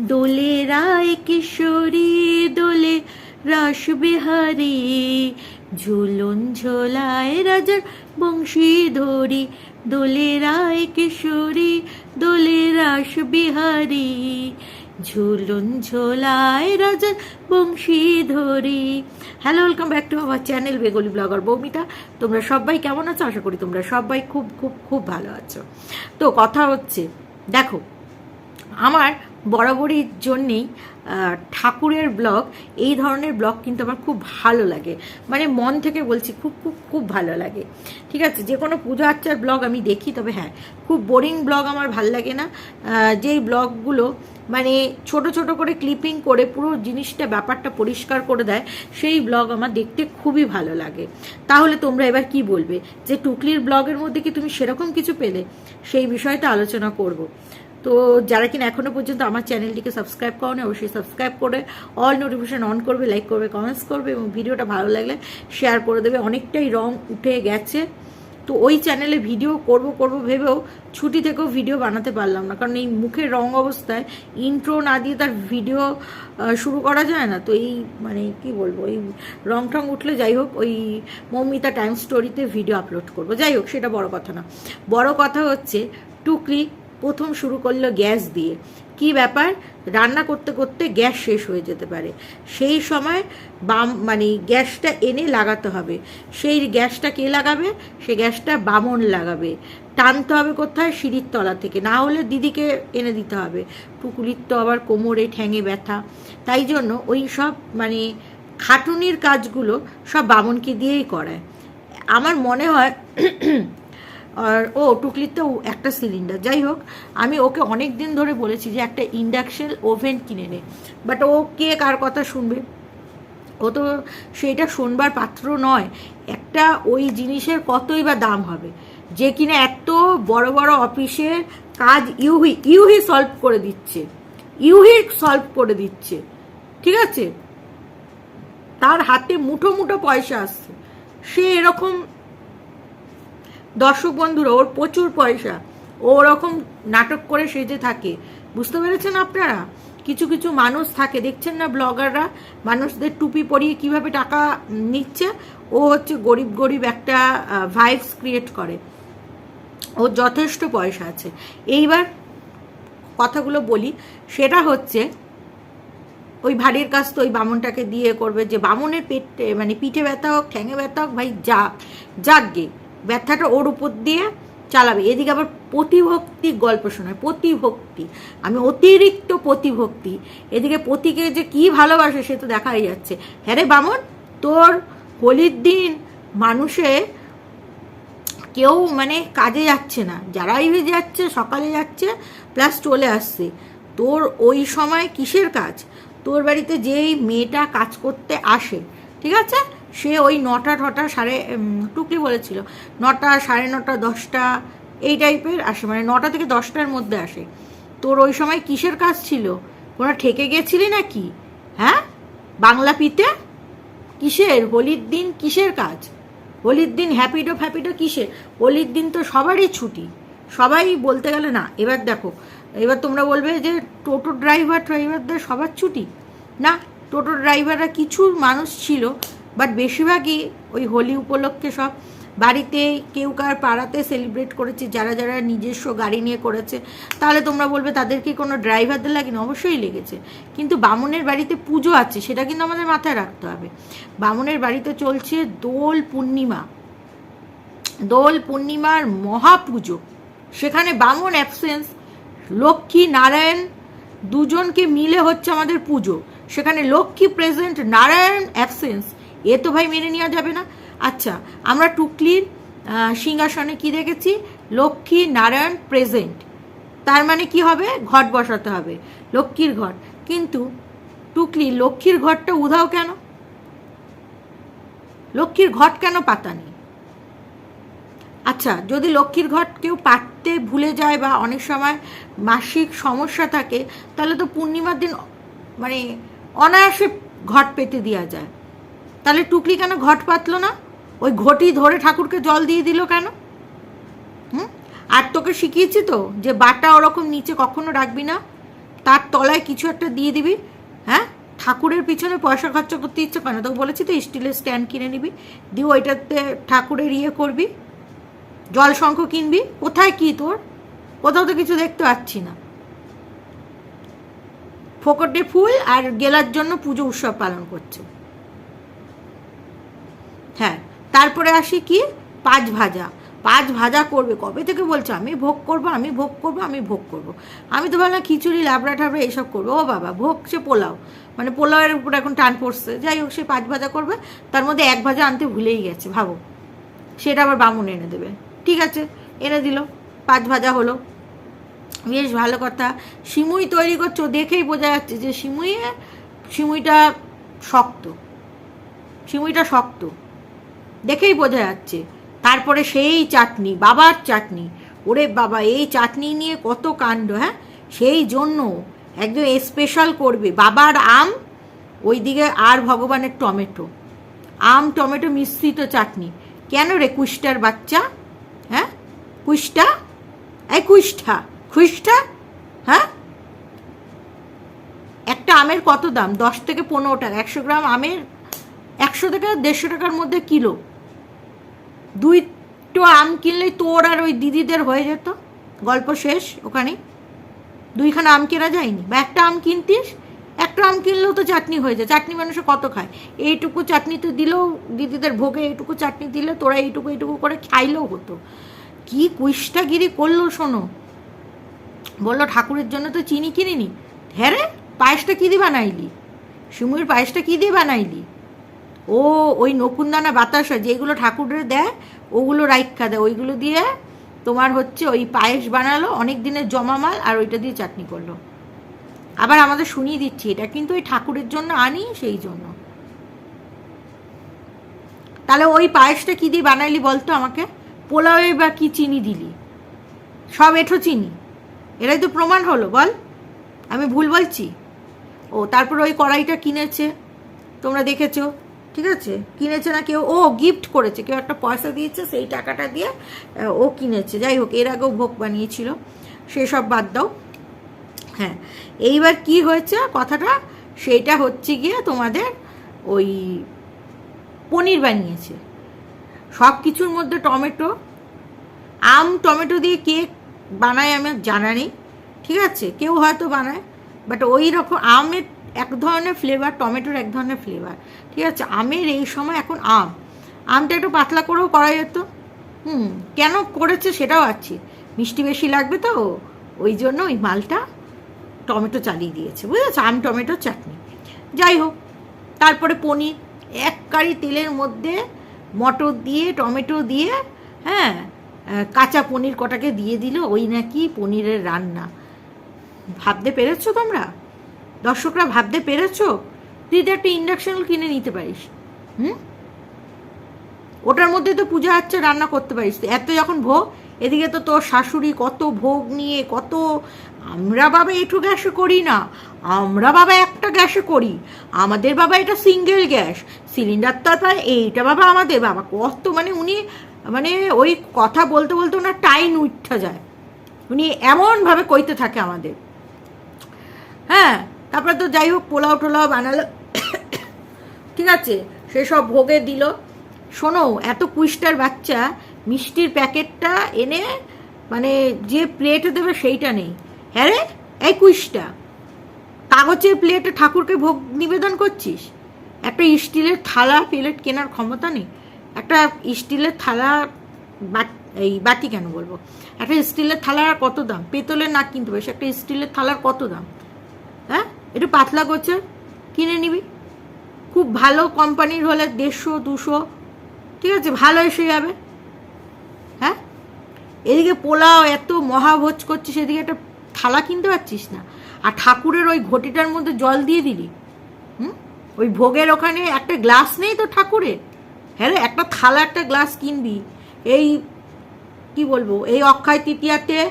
দোলে রায় কিশোরী দোলে রাস বিহারী, ঝুলন ঝোলায় রাজার বংশী ধরি দোলে রায় কিশোরী দোলে রাস বিহারী, ঝুলন ঝোলায় রাজার বংশী ধরি হ্যালো ওয়েলকাম ব্যাক টু আমার চ্যানেল বেঙ্গলি ব্লগার বৌমিতা। তোমরা সবাই কেমন আছো? আশা করি তোমরা সবাই খুব খুব খুব ভালো আছো। তো কথা হচ্ছে, দেখো, আমার বরাবরই জন্যেই ঠাকুরের ব্লগ, এই ধরনের ব্লগ কিন্তু আমার খুব ভালো লাগে। মানে মন থেকে বলছি খুব খুব খুব ভালো লাগে। ঠিক আছে, যে কোনো পুজো আর্চার ব্লগ আমি দেখি, তবে হ্যাঁ খুব বোরিং ব্লগ আমার ভালো লাগে না। যেই ব্লগগুলো মানে ছোট ছোট করে ক্লিপিং করে পুরো জিনিসটা, ব্যাপারটা পরিষ্কার করে দেয়, সেই ব্লগ আমার দেখতে খুবই ভালো লাগে। তাহলে তোমরা এবার কি বলবে? যে টুকলির ব্লগের মধ্যে কি তুমি সেরকম কিছু পেলে? সেই বিষয়টা আলোচনা করব। তো যারা কিনা এখনও পর্যন্ত আমার চ্যানেলটিকে সাবস্ক্রাইব করো অবশ্যই সাবস্ক্রাইব করে অল নোটিফিকেশন অন করবে লাইক করবে কমেন্টস করবে এবং ভিডিওটা ভালো লাগলে শেয়ার করে দেবে। অনেকটাই রং উঠে গেছে। তো ওই চ্যানেলে ভিডিও করব করব ভেবেও ছুটি থেকেও ভিডিও বানাতে পারলাম না। কারণ এই মুখের রং অবস্থায় ইন্ট্রো না দিয়ে তার ভিডিও শুরু করা যায় না। তো এই মানে কি বলব, এই রং টং উঠলে যাই হোক, ওই মৌমিতা টাইম স্টোরিতে ভিডিও আপলোড করব। যাই হোক, সেটা বড় কথা না। বড় কথা হচ্ছে, টুকরি প্রথম শুরু করল গ্যাস দিয়ে। কি ব্যাপার? রান্না করতে করতে গ্যাস শেষ হয়ে যেতে পারে। সেই সময় বাম মানে গ্যাসটা এনে লাগাতে হবে। সেই গ্যাসটা কে লাগাবে? সে গ্যাসটা বামন লাগাবে। টানতে হবে কোথায়? সিঁড়ির তলা থেকে। না হলে দিদিকে এনে দিতে হবে। টুকুলির তো আবার কোমরে ঠ্যাঙে ব্যথা। তাই জন্য ওই সব মানে খাটুনির কাজগুলো সব বামনকে দিয়েই করায়। আমার মনে হয় আর ও টুকলির তো একটা সিলিন্ডার যাই হোক, আমি ওকে অনেক দিন ধরে বলেছি যে একটা ইন্ডাকশন ওভেন কিনে নে। বাট ও কে কার কথা শুনবে? ও তো সেইটা শোনবার পাত্র নয়। একটা ওই জিনিসের কতই বা দাম হবে? যে কিনা এত বড় বড় অফিসের কাজ ইউহি ইউহি সলভ করে দিচ্ছে। ইউহি সলভ করে দিচ্ছে। ঠিক আছে? তার হাতে মুঠো মুঠো পয়সা আসছে। সে এরকম দর্শক বন্ধুরা, ওর প্রচুর পয়সা। ও ওরকম নাটক করে সেজে থাকে। বুঝতে পেরেছেন আপনারা? কিছু কিছু মানুষ থাকে। দেখছেন না ব্লগাররা? মানুষদের টুপি পরিয়ে কীভাবে টাকা নিচ্ছে? ও হচ্ছে গরিব গরিব একটা ভাইবস ক্রিয়েট করে। ওর যথেষ্ট পয়সা আছে। এইবার কথাগুলো বলি। সেটা হচ্ছে, ওই ভারীর কাজ তো ওই বামনটাকে দিয়ে করবে যে, বামনের পেটে মানে পিঠে ব্যথা হোক, ঠ্যাঙে ব্যথা হোক, ভাই যাক যাক গে। ব্যথাটা ওর উপর দিয়ে চালাবে। এদিকে আবার প্রতিভক্তি গল্প শোনায়, প্রতিভক্তি। আমি অতিরিক্ত প্রতিভক্তি। এদিকে পতিকে যে কি ভালোবাসে সে তো দেখাই যাচ্ছে। হ্যাঁ রে বামন, তোর হোলির দিন মানুষে কেউ মানে কাজে যাচ্ছে না। যারাই যাচ্ছে, সকালে যাচ্ছে প্লাস চলে আসছে। তোর ওই সময় কিসের কাজ? তোর বাড়িতে যেই মেয়েটা কাজ করতে আসে, ঠিক আছে? সে ওই নটা ঠটা সাড়ে টুকলি বলেছিল। নটা, সাড়ে নটা, দশটা, এই টাইপের আসে মানে নটা থেকে দশটার মধ্যে আসে। তোর ওই সময় কিসের কাজ ছিল? ওরা ঠেকে গেছিলি নাকি? হ্যাঁ? বাংলা পিতে? কিসের? হোলির দিন কিসের কাজ? হোলির দিন হ্যাপিডো ফ্যাপিডো কিসের? হোলির দিন তো সবারই ছুটি। সবাই বলতে গেলে না, এবার দেখো, এবার তোমরা বলবে যে টোটো ড্রাইভার ড্রাইভারদের সবার ছুটি? না, টোটো ড্রাইভাররা কিছু মানুষ ছিল বাট বেশিরভাগই ওই হোলি উপলক্ষে সব বাড়িতে কেউ কার পাড়াতে সেলিব্রেট করেছে, যারা যারা নিজস্ব গাড়ি নিয়ে করেছে, তাহলে তোমরা বলবে তাদেরকে কোনো ড্রাইভারদের লাগেনি? অবশ্যই লেগেছে। কিন্তু বামুনের বাড়িতে পুজো আছে, সেটা কিন্তু আমাদের মাথায় রাখতে হবে। বামুনের বাড়িতে চলছে দোল পূর্ণিমা। দোল পূর্ণিমার মহাপুজো সেখানে বামন অ্যাবসেন্স লক্ষ্মী নারায়ণ দুজনকে মিলে হচ্ছে আমাদের পুজো। সেখানে লক্ষ্মী প্রেজেন্ট নারায়ণ অ্যাবসেন্স এ তো ভাই মেনে নেওয়া যাবে না। আচ্ছা আমরা টুকলির সিংহাসনে কি দেখেছি? লক্ষ্মী নারায়ণ প্রেজেন্ট তার মানে কি হবে? ঘট বসাতে হবে, লক্ষ্মীর ঘট। কিন্তু টুকলি, লক্ষ্মীর ঘরটা উধাও কেন? লক্ষ্মীর ঘট কেন পাতা নেই? আচ্ছা যদি লক্ষ্মীর ঘট কেউ পাততে ভুলে যায় বা অনেক সময় মাসিক সমস্যা থাকে, তাহলে তো পূর্ণিমার দিন মানে অনায়াসে ঘট পেতে দেওয়া যায়। তাহলে টুকলি কেন ঘট পাতলো না? ওই ঘটি ধরে ঠাকুরকে জল দিয়ে দিল কেন? হুম? আর তোকে শিখিয়েছি তো যে বাটা ওরকম নিচে কখনো রাখবি না। তার তলায় কিছু একটা দিয়ে দিবি। হ্যাঁ? ঠাকুরের পিছনে পয়সা খরচা করতে ইচ্ছে করে না। তোকে বলেছি তো, স্টিলের স্ট্যান্ড কিনে নিবি। দিয়ে ওইটাতে ঠাকুরের ইয়ে করবি। জল শঙ্খ কিনবি। কোথায় কি তোর? কোথাও তো কিছু দেখতে পাচ্ছি না। ফোকটে ফুল আর গেলার জন্য পুজো উৎসব পালন করছে। হ্যাঁ তারপরে আসি কি? পাঁচ ভাজা। পাঁচ ভাজা করবে কবে থেকে বলছে? আমি ভোগ করব, আমি ভোগ করব, আমি ভোগ করব। আমি তো ভাবলাম খিচুড়ি, লাবড়া ঠাবড়া এইসব করব। ও বাবা, ভোগ সে পোলাও। মানে পোলাওয়ের উপর এখন টান পড়ছে। যাই হোক, সে পাঁচ ভাজা করবে। তার মধ্যে এক ভাজা আনতে ভুলেই গেছে, ভাবো। সেটা আবার বামুন এনে দেবে। ঠিক আছে, এনে দিল। পাঁচ ভাজা হলো। বেশ ভালো কথা। সিমুই তৈরি করছ দেখেই বোঝা যাচ্ছে যে সিমুই সিমুইটা শক্ত। সিমুইটা শক্ত। দেখেই বোঝা যাচ্ছে। তারপরে সেই চাটনি, বাবার চাটনি। ওরে বাবা, এই চাটনি নিয়ে কত কাণ্ড হ্যাঁ? সেই জন্য একদম স্পেশাল করবে, বাবার আম, ওইদিকে আর ভগবানের টমেটো। আম, টমেটো মিশ্রিত চাটনি। কেন রে কুষ্টার বাচ্চা? হ্যাঁ? কুষ্টা? এই কুষ্ঠা খুষ্টা হ্যাঁ? একটা আমের কত দাম? দশ থেকে পনেরো টাকা। একশো গ্রাম আমের একশো থেকে দেড়শো টাকার মধ্যে কিলো। দুইটো আম কিনলেই তোর আর ওই দিদিদের হয়ে যেত। গল্প শেষ ওখানে। দুইখানা আম কেনা যায়নি। বা একটা আম কিনতিস, একটা আম কিনলেও তো চাটনি হয়ে যায়। চাটনি মানুষে কত খায়? এইটুকু চাটনি তো দিলেও দিদিদের ভোগে এইটুকু চাটনি দিলে তোরা এইটুকু এইটুকু করে খাইলেও হতো। কি কুইষ্টাগিরি করল শোনো। বলল, ঠাকুরের জন্য তো চিনি কিনিনি। হ্যাঁ রে, পায়েসটা কী দিয়ে বানাইলি? সিমুইয়ের পায়েসটা কী দিয়ে বানাইলি? ও ওই নকুনদানা বাতাসা, যেগুলো ঠাকুরের দেয়, ওগুলো রাইখা দেয়। ওইগুলো দিয়ে তোমার হচ্ছে ওই পায়েস বানালো, অনেক দিনের জমা মাল, আর ওইটা দিয়ে চাটনি করল। আবার আমাদের শুনিয়ে দিচ্ছি, এটা কিন্তু ওই ঠাকুরের জন্য আনি, সেই জন্য। তাহলে ওই পায়েসটা কী দিয়ে বানাইলি বলতো আমাকে? পোলাওয়ে বা কি চিনি দিলি? সব এঠো চিনি। এটাই তো প্রমাণ হলো, বল। আমি ভুল বলছি? ও, তারপর ওই কড়াইটা কিনেছে। তোমরা দেখেছ? ঠিক আছে? কিনেছে না কেউ? ও গিফট করেছে। কেউ একটা পয়সা দিয়েছে, সেই টাকাটা দিয়ে ও কিনেছে। যাই হোক, এর আগেও ভোগ বানিয়েছিল। সেসব বাদ দাও। হ্যাঁ এইবার কি হয়েছে কথাটা? সেইটা হচ্ছে গিয়ে তোমাদের ওই পনির বানিয়েছে। সব কিছুর মধ্যে টমেটো। আম, টমেটো দিয়ে কেক বানায় আমার জানা নেই। ঠিক আছে? কেউ হয়তো বানায়। বাট ওই রকম আমের এক ধরনের ফ্লেভার টমেটোর এক ধরনের ফ্লেভার ঠিক আছে? আমের এই সময় এখন আম। আমটা একটু পাতলা করেও করা যেত। হুম, কেন করেছে সেটাও আছে মিষ্টি বেশি লাগবে তো, ওই জন্য ওই মালটা টমেটো চালিয়ে দিয়েছে। বুঝেছ? আম, টমেটো, চাটনি। যাই হোক, তারপরে পনির, এক কারি তেলের মধ্যে মটর দিয়ে, টমেটো দিয়ে হ্যাঁ কাঁচা পনির কটাকে দিয়ে দিল, ওই নাকি পনিরের রান্না। ভাবতে পেরেছ তোমরা? দর্শকরা ভাবতে পেরেছ? তুই তো একটা ইন্ডাকশন কিনে নিতে পারিস। হুম? ওটার মধ্যে তো পূজা হচ্ছে রান্না করতে পারিস। এত যখন ভোগ, এদিকে তো তোর শাশুড়ি কত ভোগ নিয়ে, কত আমরা বাবা একটু গ্যাসে করি না, আমরা বাবা একটা গ্যাসে করি। আমাদের বাবা এটা সিঙ্গেল গ্যাস। সিলিন্ডার তো আর এইটা বাবা আমাদের বাবা। কত মানে উনি মানে ওই কথা বলতে বলতে ওনার টাইম উঠা যায়। উনি এমনভাবে কইতে থাকে আমাদের। হ্যাঁ? তারপরে তো যাই হোক, পোলাও টোলাও বানালো। ঠিক আছে সেসব ভোগে দিল। শোনো, এত কুইস্টার বাচ্চা, মিষ্টির প্যাকেটটা এনে মানে যে প্লেটে দেবে সেইটা নেই। হ্যাঁ রে, এই কুইসটা, কাগজের প্লেটে ঠাকুরকে ভোগ নিবেদন করছিস? একটা স্টিলের থালা প্লেট কেনার ক্ষমতা নেই। একটা স্টিলের থালা এই বাটি কেন বলব? একটা স্টিলের থালার কত দাম? পেতলের না কিনতে পারিস একটা স্টিলের থালার কত দাম? একটু পাতলা করছে, কিনে নিবি। খুব ভালো কোম্পানির হলে দেড়শো, দুশো, ঠিক আছে, ভালো এসে যাবে। হ্যাঁ? এদিকে পোলাও এত মহাভোজ করছিস এদিকে একটা থালা কিনতে পারছিস না? আর ঠাকুরের ওই ঘটিটার মধ্যে জল দিয়ে দিলি। হুম? ওই ভোগের ওখানে একটা গ্লাস নেই তো ঠাকুরের? হ্যাঁ রে, একটা থালা, একটা গ্লাস কিনবি। এই কি বলব, এই অক্ষয় তৃতীয়াতে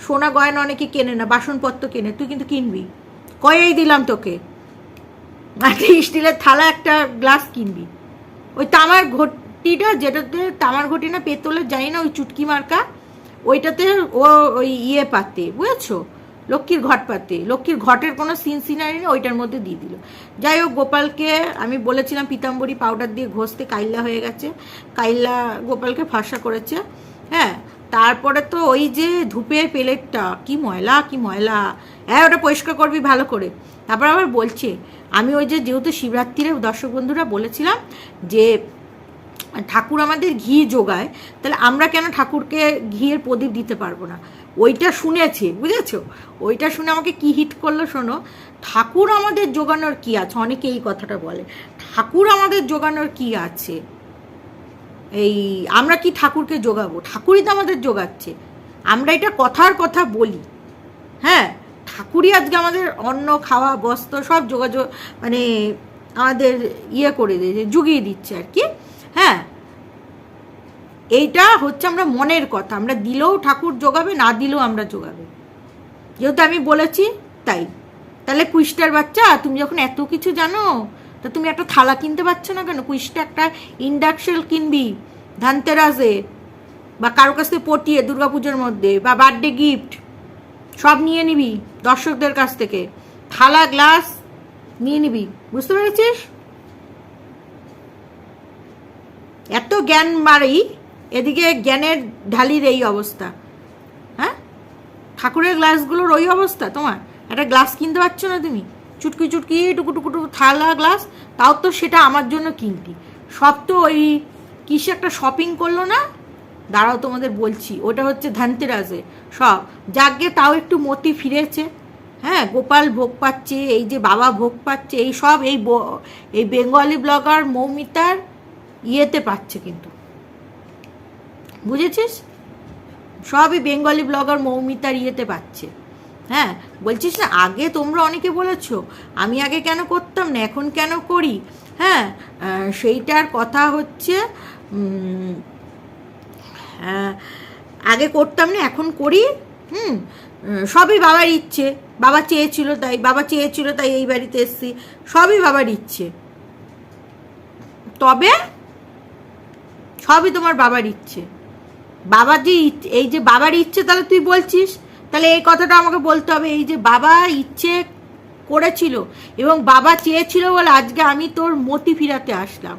সোনা গয়না অনেকে কেনে না, বাসনপত্র কেনে, তুই কিন্তু কিনবি। কয়েই দিলাম তোকে। একটা স্টিলের থালা একটা গ্লাস কিনবি। ওই তামার ঘটিটা যেটাতে, তামার ঘটি না, পেতলের, জানি না, ওই চুটকি মার্কা, ওইটাতে ও ওই ইয়ে পাতে, বুঝেছ? লক্ষ্মীর ঘট পাতে। লক্ষ্মীর ঘটের কোনো সিন সিনারি নেই, ওইটার মধ্যে দিয়ে দিল। যাই হোক, গোপালকে আমি বলেছিলাম পিতাম্বরী পাউডার দিয়ে ঘষতে, কাইল্লা হয়ে গেছে। কাইল্লা গোপালকে ফাঁসা করেছে। হ্যাঁ তারপরে তো ওই যে ধূপের প্লেটটা কি ময়লা কি ময়লা। হ্যাঁ ওটা পরিষ্কার করবি, ভালো করে। তারপর আবার বলছে, আমি ওই যে যেহেতু শিবরাত্রিরে দর্শক বন্ধুরা বলেছিলাম যে, ঠাকুর আমাদের ঘি যোগায়, তাহলে আমরা কেন ঠাকুরকে ঘিয়ের প্রদীপ দিতে পারব না? ওইটা শুনেছে, বুঝেছ? ওইটা শুনে আমাকে কি হিট করল শোনো? ঠাকুর আমাদের যোগানোর কি আছে? অনেকে এই কথাটা বলে। ঠাকুর আমাদের যোগানোর কি আছে? এই, আমরা কি ঠাকুরকে যোগাবো ঠাকুরই তো আমাদের যোগাচ্ছে আমরা এটা কথার কথা বলি। হ্যাঁ? ঠাকুরই আজকে আমাদের অন্ন, খাওয়া, বস্ত্র সব যোগাযোগ মানে আমাদের ইয়ে করে দিয়েছে, জুগিয়ে দিচ্ছে আর কি। হ্যাঁ এইটা হচ্ছে আমরা মনের কথা। আমরা দিলেও ঠাকুর যোগাবে, না দিলেও আমরা যোগাবে। যেহেতু আমি বলেছি, তাই। তাহলে কুইস্টার বাচ্চা, তুমি যখন এত কিছু জানো, তা তুমি একটা থালা কিনতে পারছ না কেন? কুইস্টা একটা ইন্ডাকশন কিনবি, ধানতেরাসে, বা কারও কাছ থেকে পটিয়ে, দুর্গাপুজোর মধ্যে, বা বার্থডে গিফট সব নিয়ে নিবি। দর্শকদের কাছ থেকে। থালা, গ্লাস নিয়ে নিবি। বুঝতে পেরেছিস? এত জ্ঞান মারি, এদিকে জ্ঞানের ঢালির এই অবস্থা। হ্যাঁ? ঠাকুরের গ্লাসগুলোর ওই অবস্থা তোমার। একটা গ্লাস কিনতে পারছ না তুমি? চুটকি চুটকি, টুকু টুকু টুকু, থালা, গ্লাস, তাও তো সেটা আমার জন্য কিনতি। সব তো ওই কিসে একটা শপিং করল না? দাঁড়াও তোমাদের বলছি, ওটা হচ্ছে ধানতেরাসে। সব, যাকে তাও একটু মতি ফিরেছে হ্যাঁ গোপাল ভোগ পাচ্ছে, এই যে বাবা ভোগ পাচ্ছে, এই সব এই এই বেঙ্গলি ব্লগার মৌমিতার ইয়েতে পাচ্ছে কিন্তু। বুঝেছিস? সবই বেঙ্গলি ব্লগার মৌমিতার ইয়েতে পাচ্ছে। হ্যাঁ বলছিস না, আগে তোমরা অনেকে বলেছ, আমি আগে কেন করতাম না, এখন কেন করি? হ্যাঁ সেইটার কথা হচ্ছে আগে করতাম না, এখন করি, হুম সবই বাবার ইচ্ছে। বাবা চেয়েছিল, তাই বাবা চেয়েছিল, তাই এই বাড়িতে এসছি। সবই বাবার ইচ্ছে। তবে সবই তোমার বাবার ইচ্ছে। বাবা যে এই যে বাবার ইচ্ছে, তাহলে তুই বলছিস? তাহলে এই কথাটা আমাকে বলতে হবে। এই যে বাবা ইচ্ছে করেছিল এবং বাবা চেয়েছিল বলে আজকে আমি তোর মতি ফিরাতে আসলাম।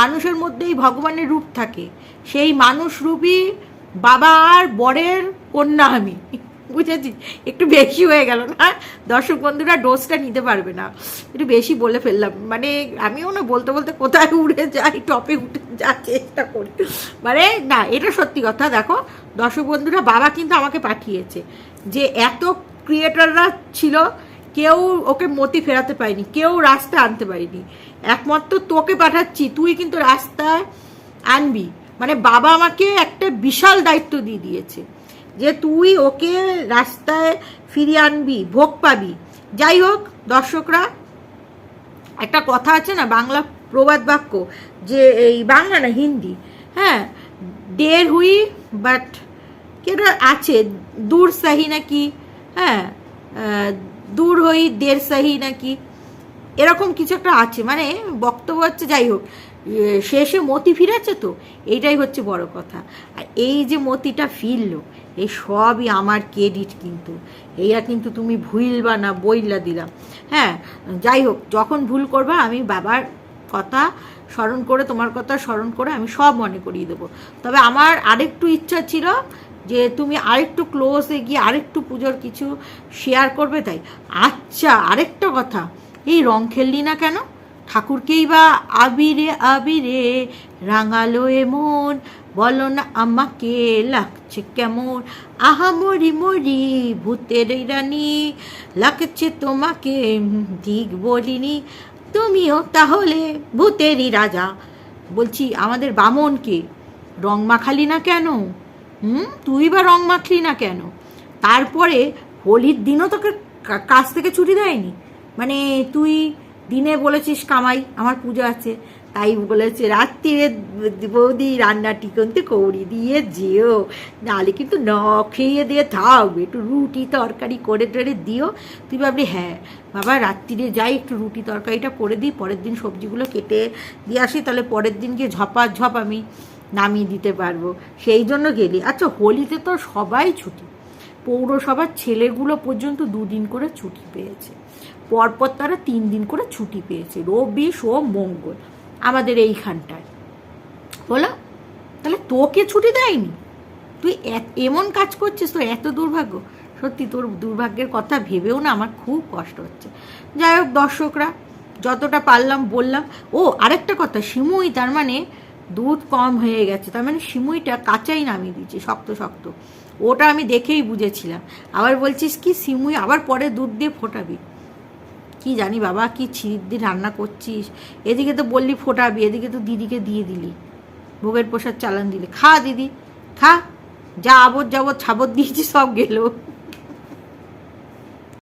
মানুষের মধ্যেই ভগবানের রূপ থাকে। সেই মানুষ রূপই বাবা আর বরের কন্যা আমি। বুঝেছিস? একটু বেশি হয়ে গেল না? দর্শক বন্ধুরা ডোজটা নিতে পারবে না। একটু বেশি বলে ফেললাম। মানে আমিও না বলতে বলতে কোথায় উড়ে যাই, টপে উঠে যাওয়ার চেষ্টা করি। মানে না, এটা সত্যি কথা। দেখো, দর্শক বন্ধুরা, বাবা কিন্তু আমাকে পাঠিয়েছে যে এত ক্রিয়েটাররা ছিল, কেউ ওকে মতি ফেরাতে পারেনি, কেউ রাস্তা আনতে পারেনি। একমাত্র তোকে পাঠাচ্ছি, তুই কিন্তু রাস্তায় আনবি। মানে বাবা আমাকে একটা বিশাল দায়িত্ব দিয়ে দিয়েছে যে তুই ওকে রাস্তায় ফিরিয়ে আনবি, ভোগ পাবি। যাই হোক, দর্শকরা, একটা কথা আছে না, বাংলা প্রবাদ বাক্য, যে এই বাংলা না, হিন্দি। হ্যাঁ দের হুই বাট কেটা আছে, দূর সাহি নাকি হ্যাঁ দূর হই দের সাহি নাকি, এরকম কিছু একটা আছে। মানে বক্তব্য হচ্ছে, যাই হোক শেষে মতি ফিরেছে তো? এইটাই হচ্ছে বড় কথা। আর এই যে মতিটা ফিরলো এই সবই আমার ক্রেডিট কিন্তু। এইটা কিন্তু তুমি ভুলবা না, বইলা দিলাম। হ্যাঁ যাই হোক, যখন ভুল করবা, আমি বাবার কথা স্মরণ করে, তোমার কথা স্মরণ করে আমি সব মনে করিয়ে দেবো। তবে আমার আরেকটু ইচ্ছা ছিল যে তুমি আরেকটু ক্লোজে গিয়ে আরেকটু পুজোর কিছু শেয়ার করবে তাই। আচ্ছা আরেকটা কথা। এই রং খেললি না কেন? ঠাকুরকেই বা আবিরে আবিরে রাঙালো এমন বলো না আমাকে লাগছে কেমন? আহা মরি মরি ভূতের রানী, লাগছে তোমাকে ঠিক বলিনি। তুমিও তাহলে ভূতেরই রাজা। বলছি, আমাদের বামনকে রং মাখালি না কেন? হুম? তুই বা রং মাখলি না কেন? তারপরে হোলির দিনও তোকে কা- কাজ থেকে ছুটি দেয়নি? মানে তুই দিনে বলেছিস কামাই, আমার পুজো আছে। তাই বলেছে, রাত্রিরে বৌদি রান্নাটি কিন্তু কৌড়ি দিয়ে যেও। নাহলে কিন্তু ন খেয়ে দিয়ে থাকবে একটু রুটি তরকারি করে টরে দিও। তুই ভাবলি হ্যাঁ বাবা, রাত্রিরে যাই, একটু রুটি তরকারিটা করে দিই, পরের দিন সবজিগুলো কেটে দিয়ে আসি, তাহলে পরের দিন গিয়ে ঝপা ঝপ আমি নামিয়ে দিতে পারব। সেই জন্য গেলি। আচ্ছা হোলিতে তো সবাই ছুটি। পৌরসভার ছেলেগুলো পর্যন্ত দুদিন করে ছুটি পেয়েছে। পরপর তারা তিন দিন করে ছুটি পেয়েছে, রবি, সোম, মঙ্গল, আমাদের এইখানটায়। বলো, তাহলে তোকে ছুটি দেয়নি? তুই এমন কাজ করছিস তো, এত দুর্ভাগ্য। সত্যি তোর দুর্ভাগ্যের কথা ভেবেও না আমার খুব কষ্ট হচ্ছে। যাই হোক, দর্শকরা, যতটা পারলাম, বললাম। ও, আরেকটা কথা, সিমুই, তার মানে দুধ কম হয়ে গেছে, তার মানে সিমুইটা কাঁচাই নামিয়ে দিয়েছে, শক্ত শক্ত। ওটা আমি দেখেই বুঝেছিলাম। আবার বলছিস কি, সিমুই আবার পরে দুধ দিয়ে ফোটাবি? কি জানি বাবা, কি ছিরিপ দিয়ে রান্না করছিস? এদিকে তো বললি ফোটাবি, এদিকে তো দিদিকে দিয়ে দিলি। ভোগের প্রসাদ চালান দিলি। খা দিদি, খা। যা আবর যাবত ছাবত দিয়েছি, সব গেলো।